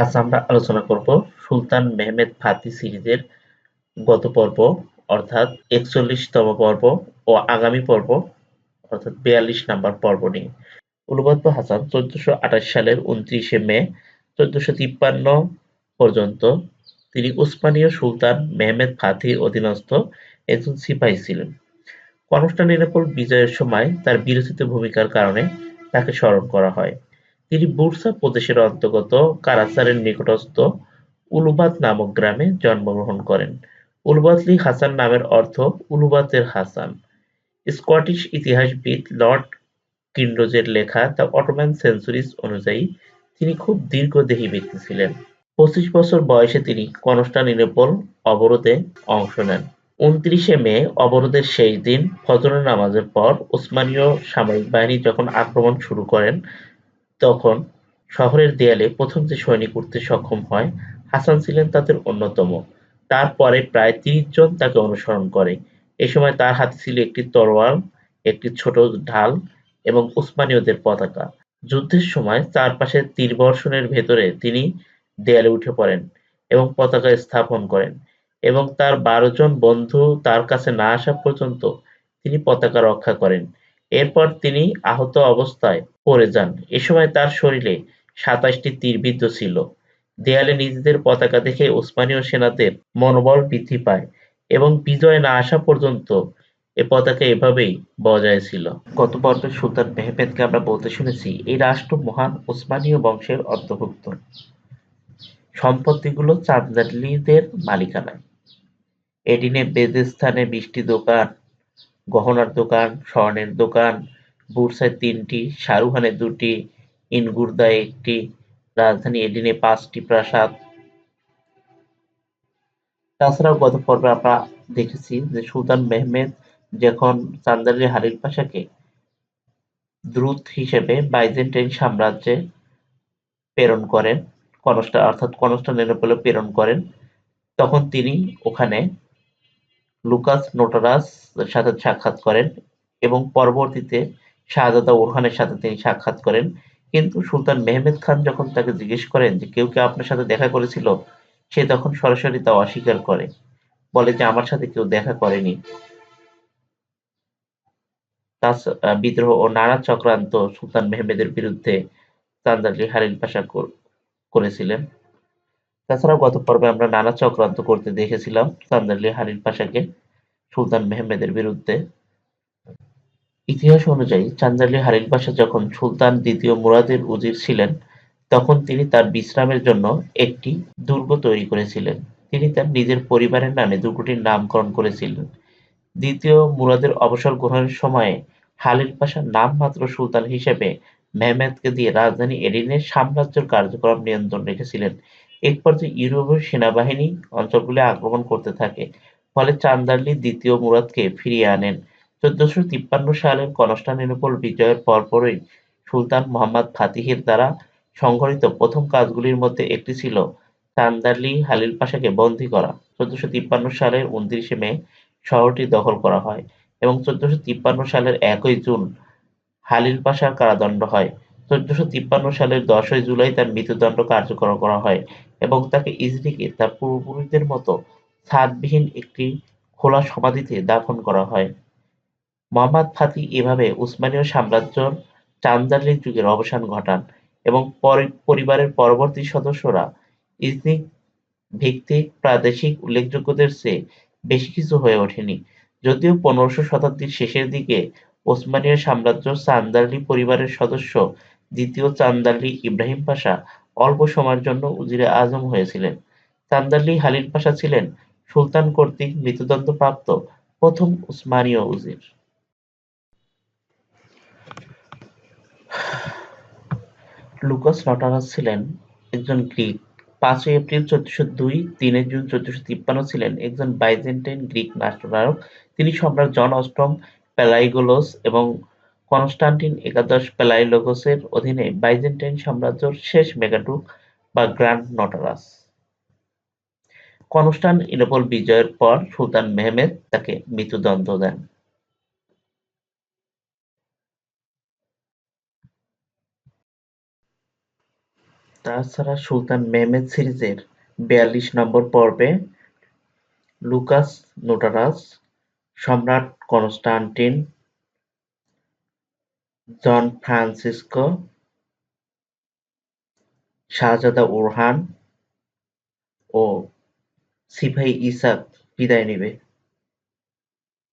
আজ আমরা আলোচনা করব সুলতান মেহমেদ ফাতি সিরিজের গত পর্ব, অর্থাৎ একচল্লিশতম পর্ব ও আগামী পর্ব, অর্থাৎ বিয়াল্লিশ নাম্বার পর্ব নিয়ে। উলুবাদ্দ হাসান চোদ্দশো আঠাশ সালের উনত্রিশে মে চোদ্দশো তিপ্পান্ন পর্যন্ত তিনি উসমানীয় সুলতান মেহমেদ ফাতির অধীনস্থ একজন সিপাহী ছিলেন। কনস্টান্টিনোপল বিজয়ের সময় তার বিরোচিত ভূমিকার কারণে তাকে স্মরণ করা হয়। তিনি বুরসা প্রদেশের অন্তর্গত কারাসারের নিকটস্থ উলুবাত নামক গ্রামে জন্মগ্রহণ করেন। উলবাতলি হাসান নামের অর্থ উলুবাতের হাসান। স্কটিশ ইতিহাসবিদ লর্ড কিন্ডোজের লেখা দ্য অটোম্যান সেঞ্চুরিজ অনুযায়ী তিনি খুব দীর্ঘদেহী ব্যক্তি ছিলেন। পঁচিশ বছর বয়সে তিনি কনস্টান্টিনোপল অবরোধে অংশ নেন। উনত্রিশে মে অবরোধের শেষ দিন ফজরের নামাজের পর উসমানীয় সামরিক বাহিনী যখন আক্রমণ শুরু করেন তখন শহরের দেয়ালে প্রথম যে সৈনিক উঠতে সক্ষম হয় হাসান ছিলেন তাদের অন্যতম। তারপরে প্রায় তিরিশ জন তাকে অনুসরণ করে। এ সময় তার হাতে ছিল একটি তরোয়াল, একটি ছোট ঢাল এবং উসমানীয়দের পতাকা। যুদ্ধের সময় চারপাশে তীরবর্ষণের ভেতরে তিনি দেয়ালে উঠে পড়েন এবং পতাকা স্থাপন করেন এবং তার বারো জন বন্ধু তার কাছে না আসা পর্যন্ত তিনি পতাকা রক্ষা করেন। এরপর তিনি আহত অবস্থায় পড়ে যান। এ সময় তার শরীরে সাতাশটি তীরবিদ্ধ ছিল। দেয়ালে নিজেদের পতাকা দেখে উসমানীয় সেনাদের মনোবল বৃদ্ধি পায় এবং বিজয় না আসা পর্যন্ত এ পতাকা এভাবেই বজায় ছিল। গত পর্বে সুলতান মেহমেদকে আমরা বলতে শুনেছি এই রাষ্ট্র মহান উসমানীয় বংশের অন্তর্ভুক্ত। সম্পত্তিগুলো চাঁদালিদের মালিকানায়। এডিনে বেজেস্থানে বিশটি দোকান, গহনার দোকান, স্বর্ণের দোকান, বুরসায় তিনটি, শাহরুখানে দুটি, ইনগুরদায় একটি, রাজধানী এডিনে পাঁচটি প্রাসাদ। তাছাড়াও গত পর্বে আমরা দেখেছি যে সুলতান মেহমেদ যখন চান্দালি হারির পাশাকে দ্রুত হিসেবে বাইজেন্টাইন সাম্রাজ্যে প্রেরণ করেন কনস্টা অর্থাৎ কনস্টান্টিনোপলে প্রেরণ করেন তখন তিনি ওখানে লুকাস নোটারাস সাথে সাক্ষাৎ করেন এবং পরবর্তীতে শাহজাদা ওরহানের সাথে তিনি সাক্ষাৎ করেন। কিন্তু সুলতান মেহমেদ খান যখন তাকে জিজ্ঞেস করেন যে, কেউ কি আপনার সাথে দেখা করেছিল? সে তখন সরাসরি তা অস্বীকার করে। বলে যে, আমার সাথে কেউ দেখা করেনি। বিদ্রোহ ও নানা চক্রান্ত সুলতান মেহমেদের বিরুদ্ধে চান্দালি হারিল পাশা করেছিলেন। তাছাড়াও গত পর্বে আমরা নানা চক্রান্ত করতে দেখেছিলাম চান্দালি হারিল পাশাকে সুলতান মেহমেদের বিরুদ্ধে। ইতিহাস অনুযায়ী চান্দালি হারিল পাশা যখন সুলতান দ্বিতীয় মুরাদের উজির ছিলেন, তখন তিনি তার বিশ্রামের জন্য একটি দুর্গ তৈরি করেছিলেন। তিনি তার নিজের পরিবারের নামে দুর্গটির নামকরণ করেছিলেন। দ্বিতীয় মুরাদের অবসর গ্রহণের সময়ে হালিল পাশা নামমাত্র সুলতান হিসেবে মেহমেদকে দিয়ে রাজধানী এডিনের সাম্রাজ্যের কার্যক্রম নিয়ন্ত্রণ রেখেছিলেন। এক পর্যায়ে ইউরোপীয় সেনাবাহিনী অঞ্চলগুলি আক্রমণ করতে থাকে, ফলে চান্দারলি দ্বিতীয় মুরাদকে ফিরিয়ে আনেন। চোদ্দশো তিপ্পান্ন সালের কনস্টান্টিনোপল বিজয়ের পরপরই সুলতান মোহাম্মদ ফাতিহের দ্বারা সংঘটিত প্রথম কাজগুলির মধ্যে একটি ছিল চান্দারলি হালিল পাশাকে বন্দী করা। চোদ্দশো তিপ্পান্ন সালের উনত্রিশে মে শহরটি দখল করা হয় এবং চোদ্দশো তিপ্পান্ন সালের একই জুন হালিল পাশার কারাদণ্ড হয়। চোদ্দশো তিপ্পান্ন সালের দশই জুলাই তার মৃত্যুদণ্ড কার্যকর করা হয় এবং তাকে ইজরিকে তার পূর্বপুরুষদের মতো ছাদবিহীন একটি খোলা সমাধিতে দাফন করা হয়। মোহাম্মদ ফাতি এভাবে উসমানীয় সাম্রাজ্যর চান্দারলির যুগের অবসান ঘটান এবং পরিবারের পরবর্তী সদস্যরা ইজনিক ভিত্তিক প্রাদেশিক উল্লেখযোগ্যদের চেয়ে বেশি কিছু হয়ে ওঠেনি। যদিও পনেরোশো শতাব্দীর শেষের দিকে ওসমানীয় সাম্রাজ্য চান্দারলি পরিবারের সদস্য দ্বিতীয় চান্দারলি ইব্রাহিম পাশা অল্প সময়ের জন্য উজিরে আজম হয়েছিলেন। চান্দারলি হালিল পাশা ছিলেন সুলতান কর্তৃক মৃত্যুদণ্ডপ্রাপ্ত প্রথম উসমানীয় উজির। লুকাস নটারাস ছিলেন একজন গ্রিক। পাঁচই এপ্রিল চোদ্দশো দুই তিনে জুন চোদ্দশো তিপ্পান্ন ছিলেন একজন বাইজেন্টাইন গ্রিক রাষ্ট্রনায়ক। তিনি সম্রাট জন অষ্টম প্যালাইগোলোস এবং কনস্টান্টিন একাদশ প্যালাইলোগোসের অধীনে বাইজেন্টাইন সাম্রাজ্যের শেষ মেগাডুক বা গ্র্যান্ড নটারাস। কনস্টান্টিনোপল বিজয়ের পর সুলতান মেহমেদ তাকে মৃত্যুদণ্ড দেন। তাছাড়া সুলতান মেহমেদ সিরিজের বিয়াল্লিশ নম্বর পর্বে লুকাস নোটারাস, সম্রাট কনস্টান্টিন, জন ফ্রান্সিসকো, শাহজাদা ওরহান ও সিফাই ইসাক বিদায় নেবে।